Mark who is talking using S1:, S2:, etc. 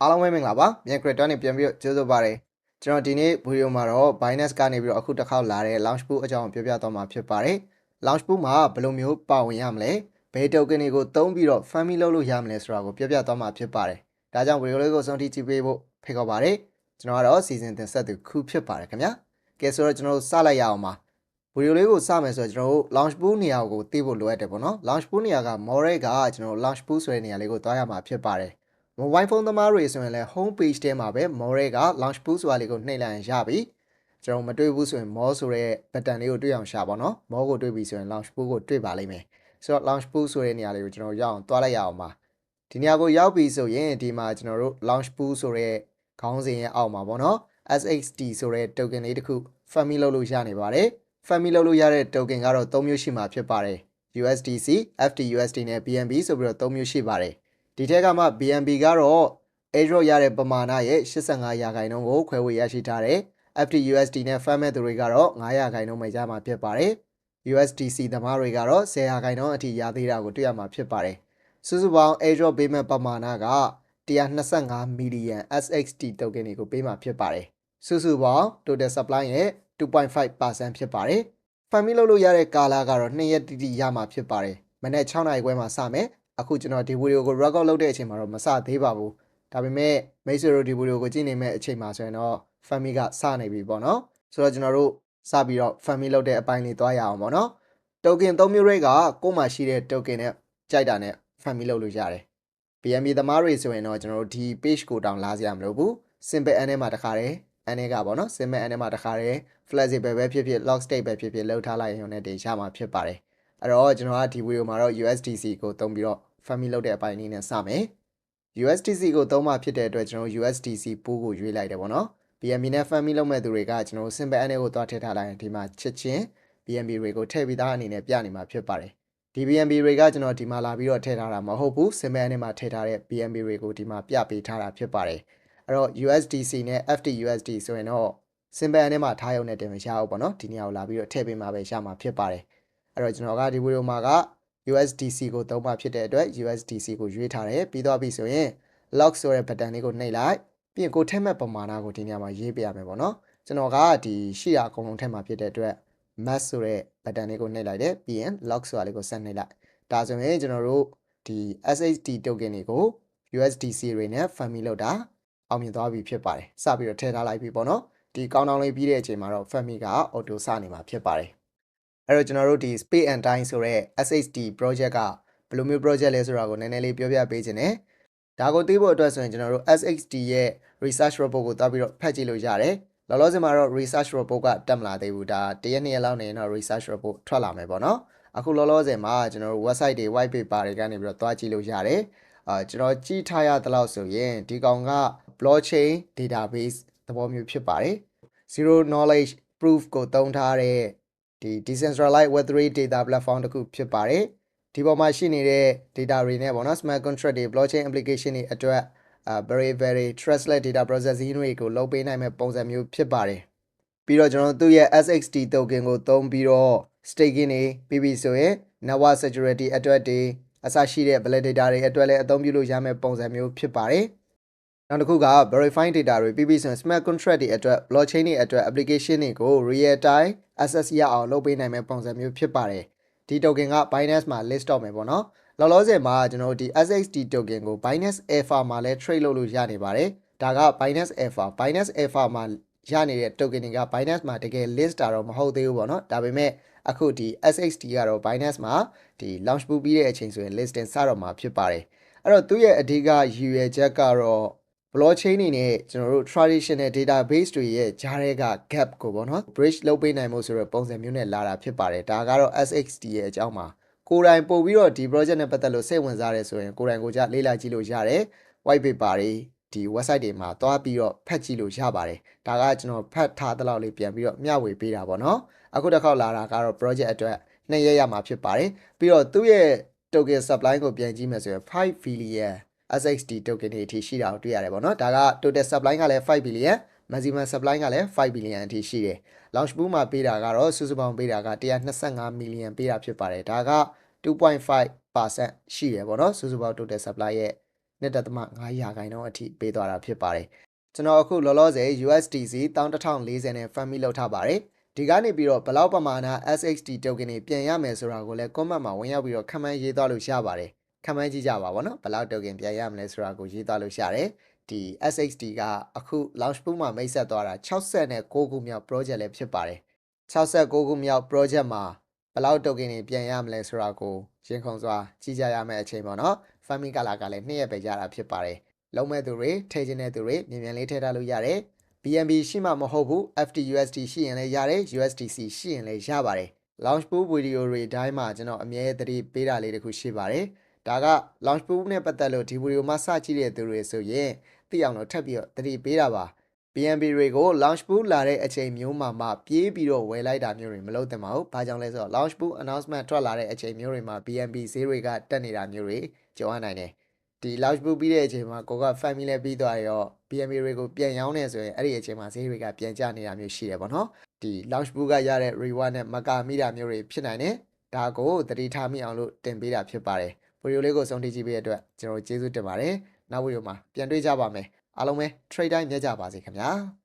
S1: အားလုံးပဲမင်္ဂလာပါမြန် creator နဲ့ပြန်ပြီးတော့ကြိုးစားပါရစေကျွန်တော်ဒီနေ့ဗီဒီယိုမှာတော့ Binance ကနေပြီးတော့အခုတစ်ခေါက်လာတဲ့ launch pool အကြောင်းပြောပြသွားမှာဖြစ်ပါတယ် launch pool မှာဘယ်လိုမျိုးပါဝင်ရမလဲဘယ် token တွေကိုသုံးပြီးတော့ family လုပ်လို့ရမလဲဆိုတာကိုပြောပြသွားမှာဖြစ်ပါတယ်ဒါကြောင့်ဗီဒီယိုလေးကိုဆုံးထိကြည့်ပေးဖို့ဖိတ်ခေါ်ပါတယ်ကျွန်တော်ကတော့ season တင်ဆက်သူခုဖြစ်ပါတယ်ခင်ဗျာကဲဆိုတော့ကျွန်တော်တို့စလိုက်ရအောင်ပါဗီဒီယိုလေးကိုစမယ်ဆိုတော့ကျွန်တော်တို့ launch pool နေရာကိုသိဖို့လိုအပ်တယ်ပေါ့နော် launch pool နေရာက Moray ကကျွန်တော်တို့ launch pool ဆိုတဲ့နေရာလေးကိုသွားရမှာဖြစ်ပါတယ် mobile phone သမားတွေဆိုရင်လည်း home page ထဲမှာပဲ More က launch pool ဆိုတာလေးကိုနှိပ်လိုက်ရင်ရပြီကျွန်တော်မတွေ့ဘူးဆိုရင် more ဆိုတဲ့ button လေးကိုတွေ့အောင်ရှာပါတော့ more ကိုတွေ့ပြီဆိုရင် launch pool ကိုတွေ့ပါလိမ့်မယ်ဆိုတော့ launch pool ဆိုတဲ့နေရာလေးကိုကျွန်တော်ရောက်အောင်တွားလိုက်ရအောင်ပါဒီနေရာကိုရောက်ပြီဆိုရင်ဒီမှာကျွန်တော်တို့ launch pool ဆိုတဲ့ခေါင်းစဉ်ရဲ့အောက်မှာပေါ့နော် SXT ဆိုတဲ့ token လေးတစ်ခု family လုပ်လို့ရနေပါတယ် family လုပ်လို့ရတဲ့ token ကတော့3မျိုးရှိမှာဖြစ်ပါတယ် USDC, FTUSD နဲ့ BNB ဆိုပြီးတော့3မျိုးရှိပါတယ် ဒီထက်ကမှ BNB ကတော့ airdrop ရတဲ့ပမာဏရဲ့85ရာခိုင်နှုန်းကိုခွဲဝေရရှိထားတယ် FTUSD နဲ့ fan မဲ့သူတွေကတော့9ရာခိုင်နှုန်းပဲရမှာဖြစ်ပါတယ် USDC သမားတွေကတော့10ရာခိုင်နှုန်းအထိရသေးတာကိုတွေ့ရမှာဖြစ်ပါတယ်စုစုပေါင်း airdrop ပေးမဲ့ပမာဏက125 million SXT token တွေကိုပေးမှာဖြစ်ပါတယ်စုစုပေါင်း total supply ရဲ့2.5%ဖြစ်ပါတယ် family လုပ်လို့ရတဲ့ကာလကတော့2ရက်တိတိရမှာဖြစ်ပါတယ်မနေ့6နာရီခွဲမှာစမယ် အခုကျွန်တော်ဒီဗီဒီယိုကို record လုပ်တဲ့အချိန်မှာတော့မစသေးပါဘူးဒါပေမဲ့မိတ်ဆွေတို့ဒီဗီဒီယိုကိုကြည့်နေမဲ့အချိန်မှာဆိုရင်တော့ family ကစနေပြီပေါ့နော်ဆိုတော့ကျွန်တော်တို့စပြီးတော့ family လုပ်တဲ့အပိုင်းလေးသွားရအောင်ပေါ့နော် token 3မျိုးတွေကကိုယ်မှာရှိတဲ့ token နဲ့ကြိုက်တာနဲ့ family လုပ်လို့ရတယ် BNB သမားတွေဆိုရင်တော့ကျွန်တော်တို့ဒီ page ကိုတောင်လာစရာမလိုဘူး simple n နဲ့မှာတခါတည်း n နဲ့ကပေါ့နော် simple n နဲ့မှာတခါတည်း flexible ပဲဖြစ်ဖြစ် lock state ပဲဖြစ်ဖြစ်လောက်ထားလိုက်ရင်လည်းတင်ရမှာဖြစ်ပါတယ် အဲ့တော့ကျွန်တော်ကဒီဗီဒီယိုမှာတော့ USDC ကိုသုံးပြီးတော့ family လုပ်တဲ့အပိုင်းလေးနဲ့စမယ် USDC ကိုသုံးမှဖြစ်တဲ့အတွက်ကျွန်တော် USDC ပိုးကိုရွေးလိုက်တယ်ပေါ့နော် BNB နဲ့ family လုပ်မဲ့သူတွေကကျွန်တော် simple n ကိုသွားထည့်ထားလိုက်ရင်ဒီမှာချက်ချင်း BNB တွေကိုထည့်ပြီးသားအနေနဲ့ပြနေမှာဖြစ်ပါတယ်ဒီ BNB တွေကကျွန်တော်ဒီမှာလာပြီးတော့ထည့်ထားတာမဟုတ်ဘူး simple n မှာထည့်ထားတဲ့ BNB တွေကိုဒီမှာပြပေးထားတာဖြစ်ပါတယ်အဲ့တော့ USDC နဲ့ FTUSD ဆိုရင်တော့ simple n မှာထားရုံနဲ့တင်မရဘူးပေါ့နော်ဒီနေရာကိုလာပြီးတော့ထည့်ပေးမှာပဲရမှာဖြစ်ပါတယ် အဲ့တော့ကျွန်တော်ကဒီဗီဒီယိုမှာက USDC ကိုသုံးမှဖြစ်တဲ့အတွက် USDC ကိုရွေးထားတယ်ပြီးတော့ပြီဆိုရင် lock ဆိုတဲ့ button လေးကိုနှိပ်လိုက်ပြီးရင်ကိုထည့်မဲ့ပမာဏကိုဒီနေရာမှာရေးပြရမယ်ပေါ့နော်ကျွန်တော်ကဒီရှိတာအကုန်လုံးထည့်မှာဖြစ်တဲ့အတွက် max ဆိုတဲ့ button လေးကိုနှိပ်လိုက်တယ်ပြီးရင် lock ဆိုတာလေးကိုဆက်နှိပ်လိုက်ဒါဆိုရင်ကျွန်တော်တို့ဒီ SHD token တွေကို USDC တွေနဲ့ family လောက်တာအောင်မြင်သွားပြီဖြစ်ပါတယ်စပြီးတော့ထည့်ထားလိုက်ပြီပေါ့နော်ဒီကောင်းတောင်းလေးပြီးတဲ့အချိန်မှာတော့ family က auto စနေမှာဖြစ်ပါတယ် အဲ့တော့ကျွန်တော်တို့ဒီ space and time ဆိုတဲ့ SHD project ကဘယ်လိုမျိုး project လဲဆိုတာကိုနည်းနည်းလေးပြောပြပေးခြင်း ਨੇ ဒါကိုသိဖို့အတွက်ဆိုရင်ကျွန်တော်တို့ SHD ရဲ့ research report ကိုတောက်ပြီးတော့ဖတ်ကြည့်လို့ရတယ်လောလောဆယ်မှာတော့ research report ကတက်မလာသေးဘူးဒါတရက်နှစ်ရက်လောက်နေရင်တော့ research report ထွက်လာမယ်ပေါ့နော်အခုလောလောဆယ်မှာကျွန်တော်တို့ website တွေ white paper တွေကနေပြီးတော့သွားကြည့်လို့ရတယ်အာကျွန်တော်ကြည့်ထားရသလောက်ဆိုရင်ဒီကောင်က blockchain database သဘောမျိုးဖြစ်ပါတယ် zero knowledge proof ကိုသုံးထားတဲ့ ဒီ decentralized web3 data platform တစ်ခုဖြစ်ပါတယ်ဒီပေါ်မှာရှိနေတဲ့ data တွေနဲ့ပေါ့နော် smart contract တွေ blockchain application တွေအတွက်အာ very very trustless data processing တွေကိုလုပ်ပေးနိုင်မဲ့ပုံစံမျိုးဖြစ်ပါတယ်ပြီးတော့ကျွန်တော်တို့ရဲ့ SXT token ကိုသုံးပြီးတော့ staking တွေပြီးပြီဆိုရင် network security အတွက်တွေအစရှိတဲ့ validator တွေအတွက်လည်းအသုံးပြုလို့ရမယ့်ပုံစံမျိုးဖြစ်ပါတယ် နောက်တစ်ခုက verifying data တွေပြီးပြီဆိုရင် smart contract တွေအတွက် blockchain တွေအတွက် application တွေကို real time access ရအောင်လုပ်ပေးနိုင်မယ့်ပုံစံမျိုးဖြစ်ပါတယ်ဒီ token က Binance မှာ list တော့မယ်ပေါ့နော်လောလောဆယ်မှာကျွန်တော်ဒီ SXT token ကို Binance Alpha မှာလည်း trade လုပ်လို့ရနေပါတယ်ဒါက Binance Alpha Binance Alpha မှာရနေတဲ့ token တွေက Binance မှာတကယ် list တာတော့မဟုတ်သေးဘူးပေါ့နော်ဒါပေမဲ့အခုဒီ SXT ကတော့ Binance မှာဒီ launch ပူပြီးတဲ့အချိန်ဆိုရင် listing စတော့မှာဖြစ်ပါတယ်အဲ့တော့သူ့ရဲ့အဓိကရည်ရွယ်ချက်ကတော့ blockchain နေနဲ့ကျွန်တော်တို့ traditional database တွေရဲ့ကြားထဲက gap ကိုပေါ့နော် bridge လုပ်ပေးနိုင်မှုဆိုတဲ့ပုံစံမျိုးနဲ့လာတာဖြစ်ပါတယ်ဒါကတော့ SXT ရဲ့အကြောင်းပါကိုယ်တိုင်ပို့ပြီးတော့ဒီ project နဲ့ပတ်သက်လို့စိတ်ဝင်စားတယ်ဆိုရင်ကိုယ်တိုင်ကိုကြလေ့လာကြည့်လို့ရတယ် white paper တွေဒီ website တွေမှာတွားပြီးတော့ဖတ်ကြည့်လို့ရပါတယ်ဒါကကျွန်တော်ဖတ်ထားတဲ့လောက်လေးပြန်ပြီးတော့မျှဝေပေးတာပေါ့နော်အခုတစ်ခေါက်လာတာကတော့ project အတွက်နှစ်ရက်ရမှာဖြစ်ပါတယ်ပြီးတော့သူ့ရဲ့ token supply ကိုပြန်ကြည့်မယ်ဆိုရင်5 billion SXT token တွေအထိရှိတာကိုတွေ့ရတယ်ပေါ့နော်ဒါက total supply ကလည်း5 billion maximum supply ကလည်း5 billion အထိရှိတယ် launch pool မှာပေးတာကတော့စုစုပေါင်းပေးတာက125 million ပေးတာဖြစ်ပါတယ်ဒါက2.5%ရှိတယ်ပေါ့နော်စုစုပေါင်း total supply ရဲ့1.5ရာခိုင်နှုန်းအထိပေးသွားတာဖြစ်ပါတယ်ကျွန်တော်အခုလောလောဆယ် USDC 11040နဲ့ Family လောက်ထားပါတယ်ဒီကနေပြီးတော့ဘယ်လောက်ပမာဏ SXT token တွေပြန်ရမယ်ဆိုတာကိုလည်း comment မှာဝင်ရောက်ပြီးတော့ခန့်မှန်းရေးသွားလို့ရပါတယ် ခန့်မှန်းကြည့်ကြပါဗောနော်ဘယ်လောက် token ပြန်ရမလဲဆိုတာကိုရေးသွားလို့ရတယ်ဒီ SXT ကအခု launch pool မှာမိတ်ဆက်သွားတာ69ခုမြောက် project လည်းဖြစ်ပါတယ်69ခုမြောက် project မှာဘယ်လောက် token တွေပြန်ရမလဲဆိုတာကိုရှင်းခုံစွာကြည့်ကြရမယ့်အချိန်ပေါ့နော် farming color ကလည်းနှစ်ရက်ပဲရတာဖြစ်ပါတယ်လုံးမဲ့သူတွေထည့်ခြင်းတဲ့သူတွေမြန်မြန်လေးထည့်ထားလို့ရတယ် BNB ရှိမှမဟုတ်ဘူး FTUSD ရှိရင်လည်းရတယ် USDC ရှိရင်လည်းရပါတယ် launch pool video တွေအတိုင်းမှာကျွန်တော်အမြဲတမ်းပေးတာလေးတစ်ခုရှိပါတယ် ဒါက launch pool နဲ့ပတ်သက်လို့ဒီ video မှာစကြည့်တဲ့သူတွေဆိုရင်သိအောင်လို့ထပ်ပြီးတော့တတိပေးတာပါ BNB တွေကို launch pool လာတဲ့အချိန်မျိုးမှာမှပြေးပြီးတော့ဝယ်လိုက်တာမျိုးတွေမလုပ်သင့်ပါဘူး။ဘာကြောင့်လဲဆိုတော့ launch pool announcement ထွက်လာတဲ့အချိန်မျိုးတွေမှာ BNB ဈေးတွေကတက်နေတာမျိုးတွေကြုံရနိုင်တယ်။ဒီ launch pool ပြီးတဲ့အချိန်မှာကိုက family လည်းပြီးသွားရော BNB တွေကိုပြန်ရောင်းနေဆိုရင်အဲ့ဒီအချိန်မှာဈေးတွေကပြန်ကျနေတာမျိုးရှိတယ်ပေါ့နော်။ဒီ launch pool ကရတဲ့ reward နဲ့မကာမိတာမျိုးတွေဖြစ်နိုင်တယ်။ဒါကိုသတိထားမိအောင်လို့တင်ပေးတာဖြစ်ပါတယ်။ ဗီဒီယိုလေးကိုဆုံးထိကြည့်ပေးတဲ့အတွက်ကျွန်တော်ကျေးဇူးတင်ပါတယ်။နောက်ဗီဒီယိုမှာပြန်တွေ့ကြပါမယ်။အားလုံးပဲ trade time မြတ်ကြပါစေခင်ဗျာ။